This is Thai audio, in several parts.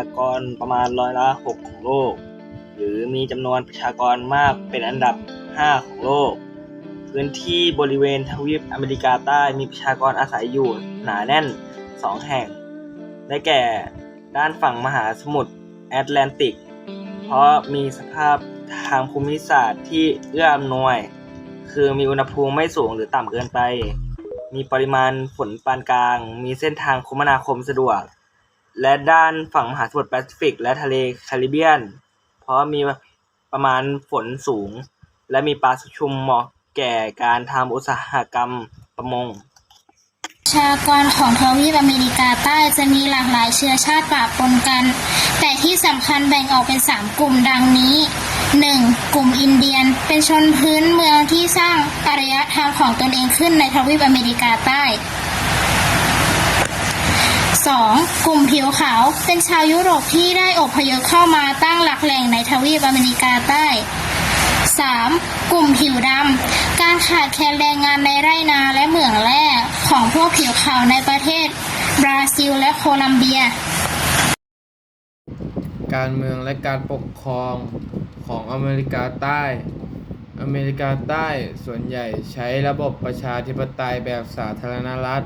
ากรประมาณร้อยละหกของโลก หรือมีจำนวนประชากรมากเป็นอันดับ 5 ของโลก พื้นที่บริเวณทวีปอเมริกาใต้มีประชากรอาศัยอยู่หนาแน่น 2 แห่ง ได้แก่ด้านฝั่งมหาสมุทรแอตแลนติก เพราะมีสภาพทางภูมิศาสตร์ที่เอื้ออำนวย คือมีอุณหภูมิไม่สูงหรือต่ำเกินไป มีปริมาณฝนปานกลาง มีเส้นทางคมนาคมสะดวก และด้านฝั่งมหาสมุทรแปซิฟิก และทะเลแคริบเบียน เพราะมีประมาณฝนสูง และมีปลาชุมเหมาะแก่การทำอุตสาหกรรมประมง ชากรของทวีปอเมริกาใต้จะมีหลากหลายเชื้อชาติปะปนกัน แต่ที่สำคัญแบ่งออกเป็น 3 กลุ่มดังนี้ 1. กลุ่มอินเดียน เป็นชนพื้นเมืองที่สร้างอารยธรรมของตนเองขึ้นในทวีปอเมริกาใต้ 2. กลุ่มผิวขาว เป็นชาวยุโรปที่ได้อพยพเข้ามาตั้งหลักแหล่งในทวีปอเมริกาใต้ 3. กลุ่มผิวดำ การขาดแคลนแรงงานในไร่นาและเหมืองแร่ของพวกผิวขาวในประเทศ บราซิลและโคลัมเบีย การเมืองและการปกครองของอเมริกาใต้ อเมริกาใต้ส่วนใหญ่ใช้ระบบประชาธิปไตยแบบสาธารณรัฐ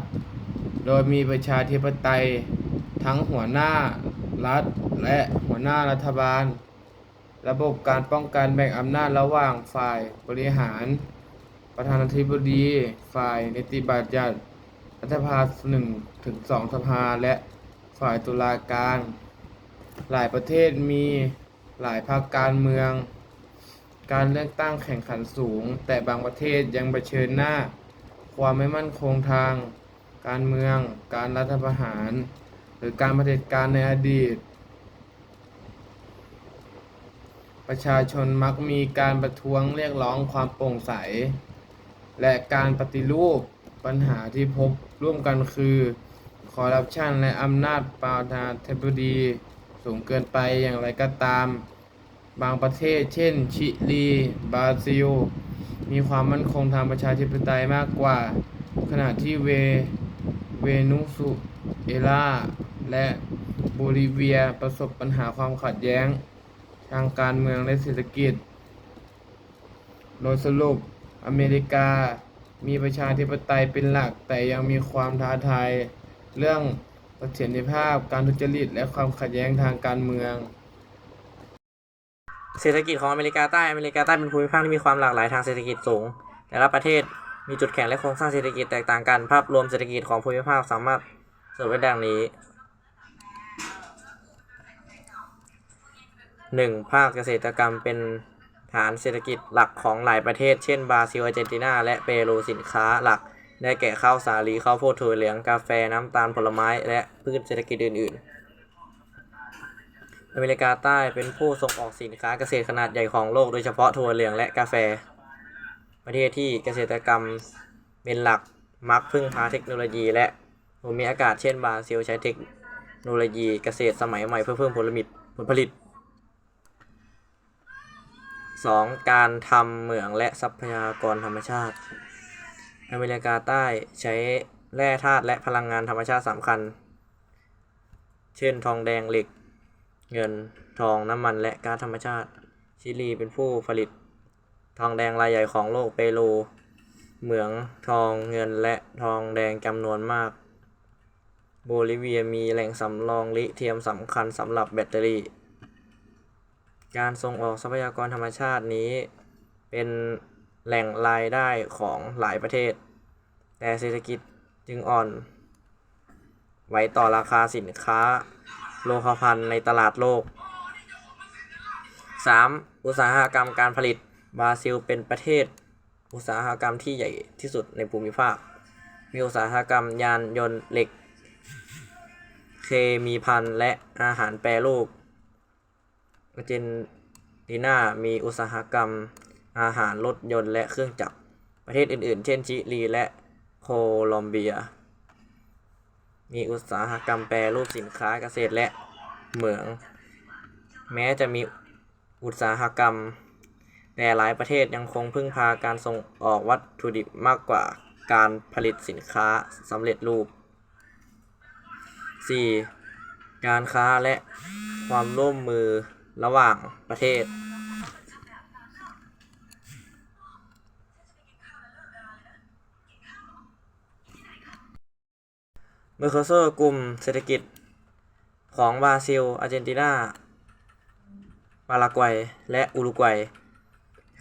ดยมีประชาธิปไตยทั้งหัวหน้ารัฐและหัวหน้ารัฐบาล ระบบการป้องกันแบ่งอำนาจระหว่างฝ่ายบริหาร ประธานาธิบดี ฝ่ายนิติบัญญัติรัฐสภาหนึ่งถึงสองสภาและฝ่ายตุลาการ หลายประเทศมีหลายพรรคการเมือง การเลือกตั้งแข่งขันสูง แต่บางประเทศยังเผชิญหน้า ความไม่มั่นคงทาง การเมือง การรัฐประหาร หรือการเผด็จการในอดีต ประชาชนมักมีการประท้วงเรียกร้องความโปร่งใส และการปฏิรูปปัญหาที่พบร่วมกันคือคอร์รัปชันและอำนาจประธานาธิบดี สูงเกินไปอย่างไรก็ตาม บางประเทศ เช่น ชิลี บราซิล มีความมั่นคงทางประชาธิปไตยมากกว่า ขณะที่เว เวเนซุเอลา และโบลิเวียประสบปัญหาความขัดแย้ง ทางการเมืองและเศรษฐกิจ โดยสรุปอเมริกามีประชาธิปไตยเป็นหลัก แต่ยังมีความท้าทายเรื่องเสถียรภาพการทุจริต และความขัดแย้งทางการเมือง เศรษฐกิจของอเมริกาใต้อเมริกาใต้เป็นภูมิภาคที่มีความหลากหลายทางเศรษฐกิจสูง แต่ละประเทศ มีจุดแข็งและโครงสร้างเศรษฐกิจแตกต่างกัน ภาพรวมเศรษฐกิจของภูมิภาคสามารถสรุปไว้ดังนี้ 1. ภาคเกษตรกรรมเป็นฐานเศรษฐกิจหลักของหลายประเทศ เช่นบราซิลอาร์เจนตินา และเปรูสินค้าหลัก ได้แก่ข้าวสาลีข้าวโพดถั่วเหลืองกาแฟน้ำตาลผลไม้ และพืชเศรษฐกิจอื่น ๆ อเมริกาใต้เป็นผู้ส่งออกสินค้าเกษตรขนาดใหญ่ของโลกโดยเฉพาะถั่วเหลืองและกาแฟ ประเทศที่เกษตรกรรมเป็นหลักมักพึ่งพาเทคโนโลยีและภูมิอากาศเช่นบราซิลใช้เทคโนโลยีเกษตรสมัยใหม่เพื่อเพิ่มผลผลิตผลผลิต 2. การทำเหมืองและทรัพยากรธรรมชาติ อเมริกาใต้ใช้แร่ธาตุและพลังงานธรรมชาติสำคัญ เช่นทองแดงเหล็ก เงินทองน้ำมันและก๊าซธรรมชาติ ชิลีเป็นผู้ผลิต ทองแดงรายใหญ่ของโลกเปรู เหมืองทองเงินและทองแดงจำนวนมาก โบลิเวียมีแหล่งสำรองลิเทียมสำคัญสำหรับแบตเตอรี่ การส่งออกทรัพยากรธรรมชาตินี้ เป็นแหล่งรายได้ของหลายประเทศ แต่เศรษฐกิจจึงอ่อนไหวต่อราคาสินค้าโลหะพันในตลาดโลก 3. อุตสาหกรรมการผลิต บราซิลเป็นประเทศอุตสาหกรรมที่ใหญ่ที่สุดในภูมิภาค มีอุตสาหกรรมยานยนต์เหล็ก เคมีภัณฑ์และอาหารแปรรูปอาร์เจนตินามีอุตสาหกรรมอาหารรถยนต์และเครื่องจักร ประเทศอื่นๆ เช่นชิลีและโคลอมเบีย มีอุตสาหกรรมแปรรูปสินค้าเกษตรและเหมือง แม้จะมีอุตสาหกรรม แต่หลายประเทศยังคงพึ่งพาการส่งออกวัตถุดิบมากกว่าการผลิตสินค้าสำเร็จรูป 4. การค้าและความร่วมมือระหว่างประเทศ เมอร์โคเซอร์กลุ่มเศรษฐกิจของบราซิล อาร์เจนตินาปารากวัย และอุรุกวัย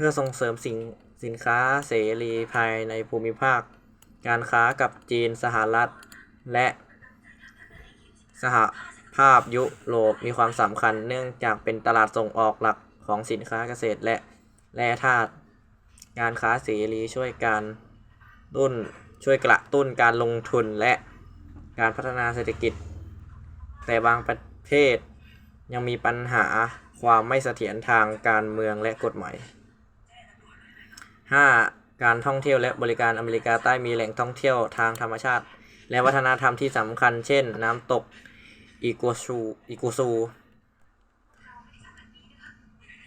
พื่อส่งเสริมสินสินค้าเสรีภายในภูมิภาค การค้ากับจีนสหรัฐ และสหภาพยุโรปมีความสำคัญเนื่องจากเป็นตลาดส่งออกหลักของสินค้าเกษตรและแร่ธาตุการค้าเสรีช่วยการตุ้นช่วยกระตุ้นการลงทุนและการพัฒนาเศรษฐกิจ แต่บางประเทศยังมีปัญหาความไม่เสถียรทางการเมืองและกฎหมาย 5. การท่องเที่ยวและบริการอเมริกาใต้มีแหล่งท่องเที่ยวทางธรรมชาติ และวัฒนธรรมที่สำคัญ เช่น น้ำตกอีกัวซูอีกัวซู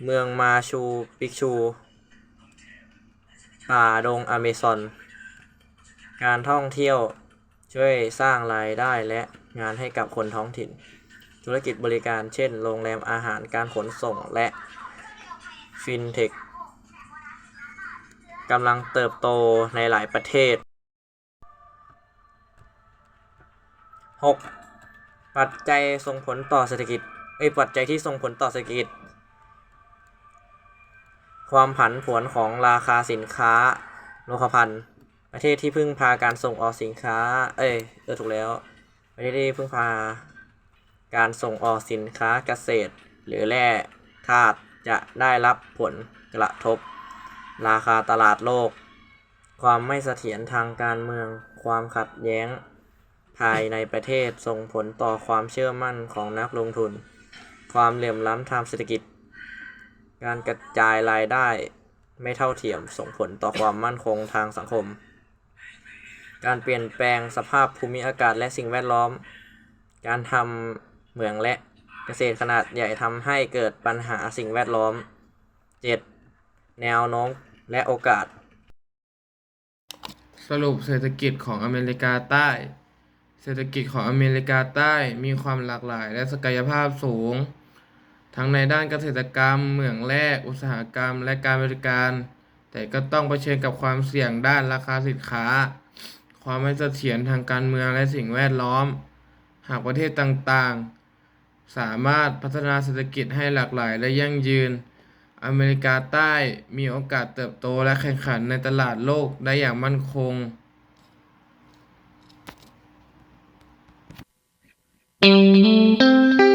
เมืองมาชูปิกชู ป่าดงอเมซอน การท่องเที่ยวช่วยสร้างรายได้และงานให้กับคนท้องถิ่น ธุรกิจบริการเช่น โรงแรมอาหารการขนส่งและฟินเทค กำลังเติบโตในหลายประเทศ 6. ปัจจัยส่งผลต่อเศรษฐกิจเอ้ปัจจัยที่ส่งผลต่อเศรษฐกิจ ความผันผวนของราคาสินค้าโลคภัณฑ์ ประเทศที่พึ่งพาการส่งออกสินค้า เอ้ยเออถูกแล้ว ประเทศที่พึ่งพา การส่งออกสินค้าเกษตร หรือแร่ธาตุจะได้รับผลกระทบ ราคาตลาดโลก ความไม่เสถียรทางการเมือง ความขัดแย้ง ภายในประเทศส่งผลต่อความเชื่อมั่นของนักลงทุน ความเหลื่อมล้ำทางเศรษฐกิจ การกระจายรายได้ไม่เท่าเทียมส่งผลต่อความมั่นคงทางสังคม การเปลี่ยนแปลงสภาพภูมิอากาศและสิ่งแวดล้อม การทำเหมืองและเกษตรขนาดใหญ่ทำให้เกิดปัญหาสิ่งแวดล้อม 7. แนวโน้ม และโอกาส สรุปเศรษฐกิจของอเมริกาใต้ เศรษฐกิจของอเมริกาใต้มีความหลากหลายและศักยภาพสูง ทั้งในด้านเกษตรกรรม เหมืองแร่อุตสาหกรรม และการบริการ แต่ก็ต้องเผชิญกับความเสี่ยงด้านราคาสินค้า ความไม่เสถียรทางการเมืองและสิ่งแวดล้อม หากประเทศต่างๆ สามารถพัฒนาเศรษฐกิจให้หลากหลายและยั่งยืน อเมริกาใต้มีโอกาสเติบโตและแข่งขันในตลาดโลกได้อย่างมั่นคง Thank